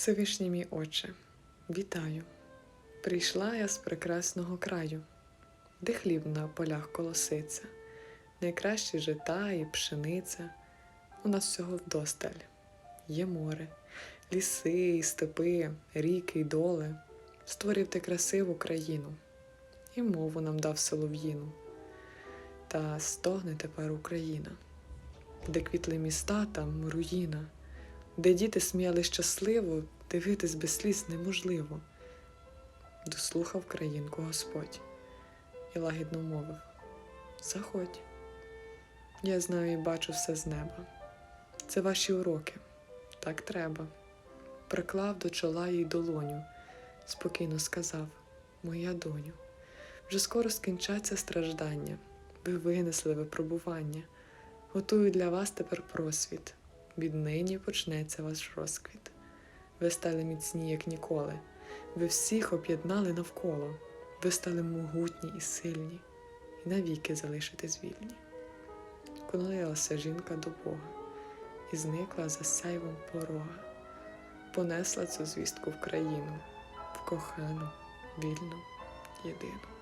Всевишній мій Отче, вітаю. Прийшла я з прекрасного краю, де хліб на полях колоситься, найкращі жита і пшениця. У нас всього вдосталь. Є море, ліси, і степи, ріки й доли. Створив ти красиву країну, і мову нам дав солов'їну. Та стогне тепер Україна, де квітли міста, там руїна, де діти сміяли щасливо, дивитись без сліз неможливо. Дослухав країнку Господь і лагідно мовив Заходь, я знаю і бачу все з неба. Це ваші уроки, так треба. Приклав до чола їй долоню, спокійно сказав Моя доню, вже скоро скінчаться страждання, ви винесли випробування. Готую для вас тепер просвіт. Віднині почнеться ваш розквіт. Ви стали міцні, як ніколи. Ви всіх об'єднали навколо. Ви стали могутні і сильні, і навіки залишитесь вільні. Клонилася жінка до Бога і зникла за сяйвом порога, понесла цю звістку в країну, в кохану, вільну, єдину.